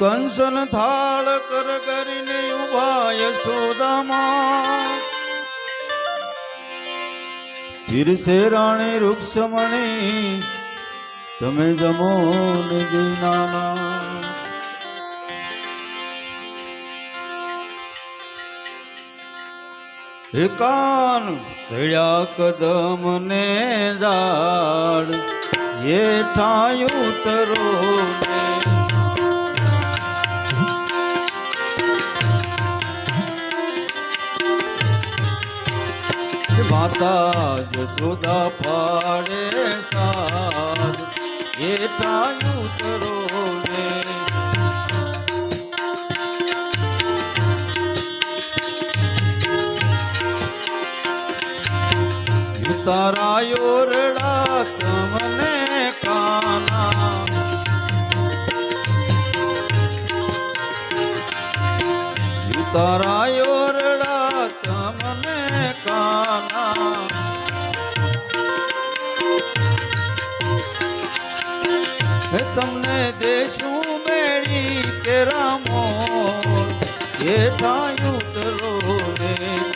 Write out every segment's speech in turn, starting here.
કંસન થાળ કર કરીને ઊભા યશોદામાં પીરસે રાણી રૂક્ષમણી, તમે જમો નિધિ નાના એકાન સળ્યા કદમ ને દાડ એ ઠાયું તરો ને માતા જશોદા પાડે સાદ એ તરો ને. તારા યોરડા તમને કાના. તારા તમને દેશું મેળી તેરા મોર. એ ઠાયું કરો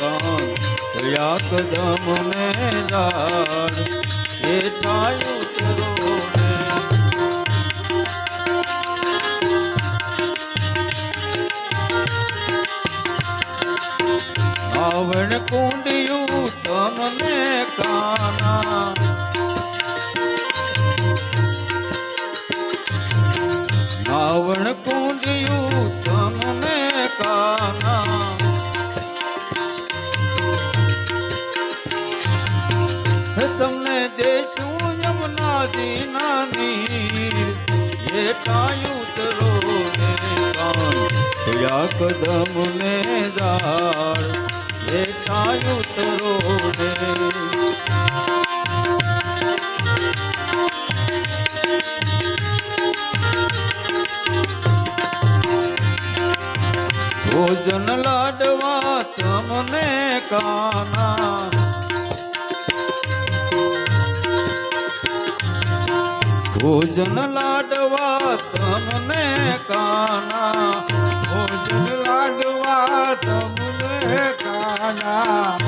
કાન સળ્યા કદમ ને છયા કદમ ને દાળ કાયું તરો ને ભોજન લાડવા તમને કાના ભોજન લાડવા તમને કાના. ભોજન લાડવા તમને કાના.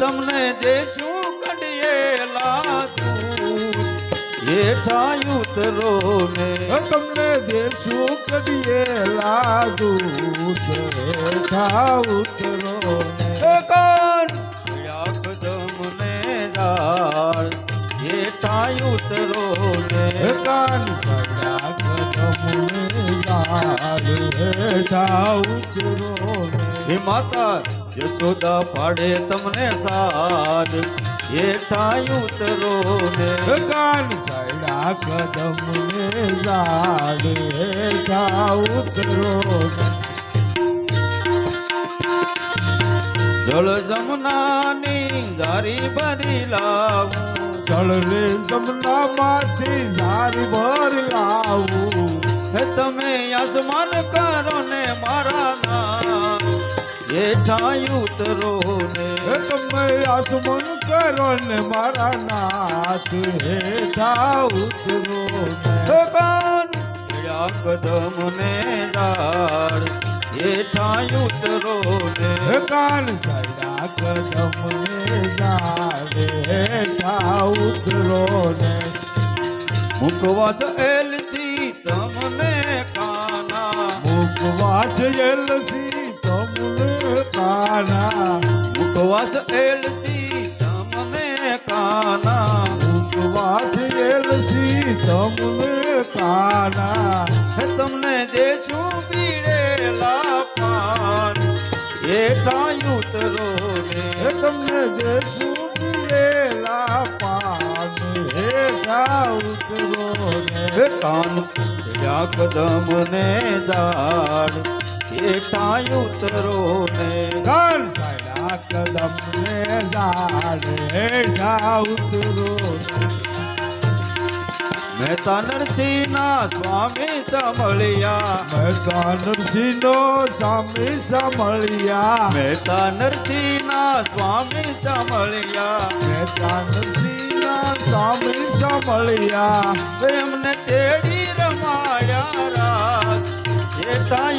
તમને દેશું કડિયેલા દૂધ હેઠા ઉતરો ને તમને દેશું કડીએ લાદુ. હેઠા ઉતરો હે ઉતરો ને કાન સડા કદમને લાલ હેઠા ઉતરો હે માતા યશોદા પાડે તમને સાદ હેઠા ઉતરો ને કાન સડા કદમને લાલ હેઠા ઉતરો જળ જમનાની જારી ભરી લાવું જળ રે જમના માંથી ઝારી ભર લાવું. હે તમે આસમાન કરો ને મારા ના હેઠા ઉતરો ને. હે તમે આસમાન કરો ને મારા નાથ. હેઠા ઉતરો ને. ભગવાન પીળા કદમ ને દાળ હેઠા ઉતરો ને કાન ચડા કદમ ને જાડે હેઠા ઉતરો ને મુખવાસ એલસી તમને કાના. મુખવાસ એલસી તમને કાના. મુખવાસ એલસી હે તમને દેશું પીળેલા પાન હેઠા ઉતરો ને તમને દેશું પીળેલા પાન હેઠા ઉતરો ને કાન પીળા કદમ ને દાળ હેઠા ઉતરો ને કાન સાડા કદમ ને ઝાડ હેઠા ઉતરો ને મહેતા નરસિંહના સ્વામી ચમળિયા મહેતા નરસિંહનો સ્વામી સાંભળ્યા. મહેતા નરસિંહના સ્વામી ચમળિયા મહેતા નરસિંહના સ્વામી સાંભળ્યા. એમને તેડી રમાયા રાત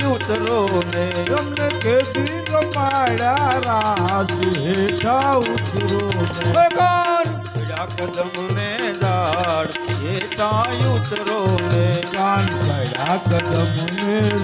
ઉતરો ને તમને કેદી રમાડ્યા રાસ હેઠા ઉતરો ને ભગવાન કદમ ને ઝાડ હેઠા ઉતરો ને કાન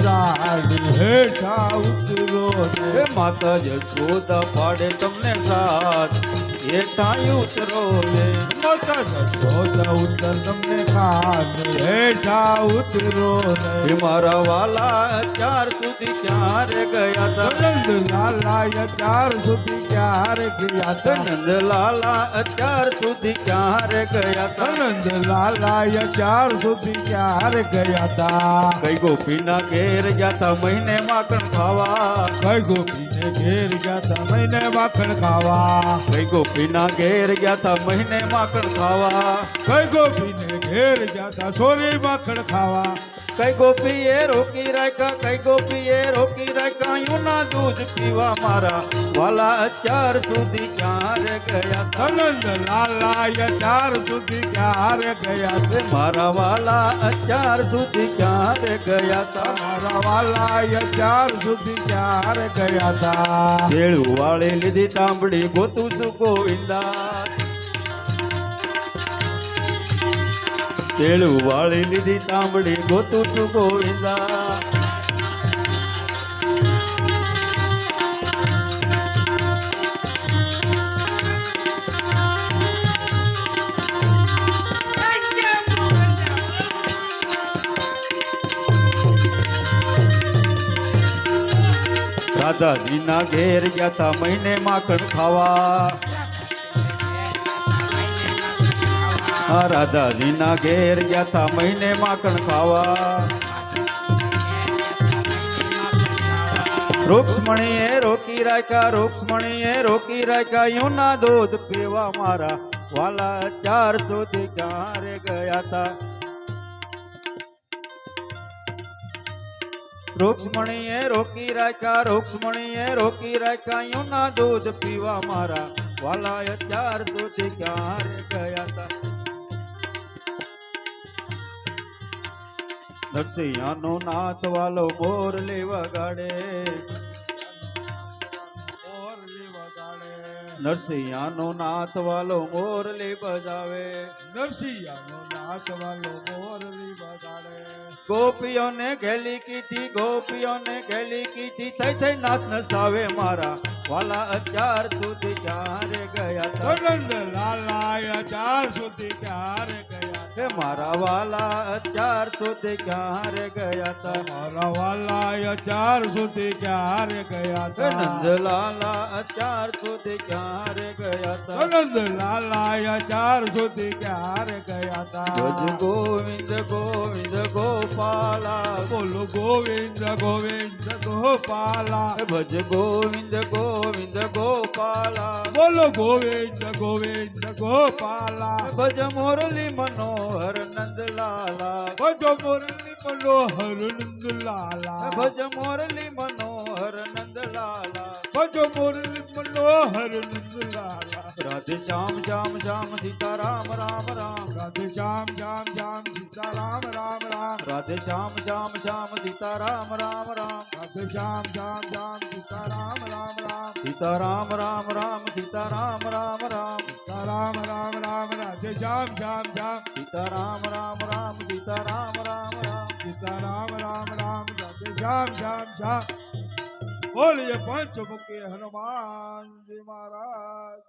ઝાડ હેઠા ઉતરો ને માતા જશોદા પાડે તમને સાથ. હેઠા ઉતરો લે માતા જશોદા ઉતર તમને કાન હેઠા ઉતરો ને મારા વાલા ચાર સુધી ક્યારે ગયા તા? નંદ લાલાય ચાર સુધી ક્યારે ગયા તા? નંદલાલા ચાર સુધી ક્યારે ગયા તા? નંદ લાલાય ચાર સુધી ક્યારે ગયા તા? કઈ ગોપીના ઘેર ગયા તા મહિને માખણ ખાવા. કઈ ગોપીને ઘેર ગયા તા મહિને માખણ ખાવા. કઈ ગોપીના ઘેર ગયા તા મહિને માખણ ખાવા. કઈ ગોપીને ઘેર ગયા જાતા છોરી માખણ ખાવા. કઈ ગોપીએ રોકી રાખ્યા કઈ ગોપીએ રોકી રાખ્યા યુના દૂધ પીવા મારા વાલા અત્યાર સુધી ક્યારે ગયા? સનંદ લાલા અત્યાર ચાર સુધી ક્યારે ગયા? તે મારા વાલા અત્યાર સુધી ક્યારે ગયા તા? મારા વાલા ચાર સુધી ક્યારે ગયા તા? શેળું વાળી લીધી તાંબડી ગોતું છું ગોવિંદા. શેળું વાળી લીધી તાંબડી ગોતું છું ગોવિંદા. રાધાજીના ઘેર ગયા તા મહિને માખણ ખાવા. રાધાજીના ઘેર ગયા તા મહિને માખણ ખાવા રૂક્ષ્મણીએ રોકી રાખ્યા રૂક્ષ્મણીએ રોકી રાખ્યા યુના દૂધ પીવા મારા વાલા ચાર સુધી ક્યારે ગયા તા રૂક્ષ્મણીએ રોકી રાખ્યા રૂક્ષ્મણીએ રોકી રાખ્યા યુના દૂધ પીવા મારા વાલા અત્યાર સુધી ક્યારે ગયા તા નરસિંહાનો નાથ વાલો મોરલી વગાડે નરસિંહાનો નાથ વાલો મોરલી બજાવે નરસિંહાનો નાથ વાલો મોરલી વગાડે ગોપીઓને ઘેલી કીધી ગોપીઓને ઘેલી કીધી થઈ થઈ નાથ નસાવે મારા. વાલા અત્યાર સુધી ક્યારે ગયા લાલા અત્યાર સુધી ક્યારે ગયા હે મારા વાલા અત્યાર સુધી ક્યારે ગયા તા? મારા વાલા ચાર સુધી ક્યારે ગયા હે તા? નંદલાલા અત્યાર સુધી ક્યારે ગયા તા? નંદલાલા ચાર સુધી ક્યારે ગયા તા? ભજ ગોવિંદ ગોવિંદ ગોપાલા. બોલો ગોવિંદ ગોવિંદ ગોપાલા. ભજ ગોવિંદ ગોવિંદ ગોપાલા. બોલો ગોવિંદ ગોવિંદ ગોપાલા. ભજ મોરલી મનોહર નંદલાલા ભજ મોરલી મનોહર નંદ લાલા. ભજ મોરલી મનોહર નંદલાલા ભજ મુરલી લાલા રાધે શ્યામ શ્યામ શ્યામ સીતારામ રામ રામ રાધે શ્યામ શ્યામ શ્યામ સીતારામ રામ રામ રાધે શ્યામ શ્યામ શ્યામ સીતારામ રામ રામ રાધે શ્યામ શ્યામ શ્યામ સીતારામ રામ રામ સીતારામ રામ રામ સીતારામ રામ રામ સીતારામ રામ રામ રાધે શ્યામ શ્યામ શ્યામ સીતારામ રામ રામ સીતારામ રામ રામ સીતારામ રામ રામ રાધે શ્યામ શ્યામ શ્યામ બોલીએ પંચમુખી હનુમાનજી મહારાજ.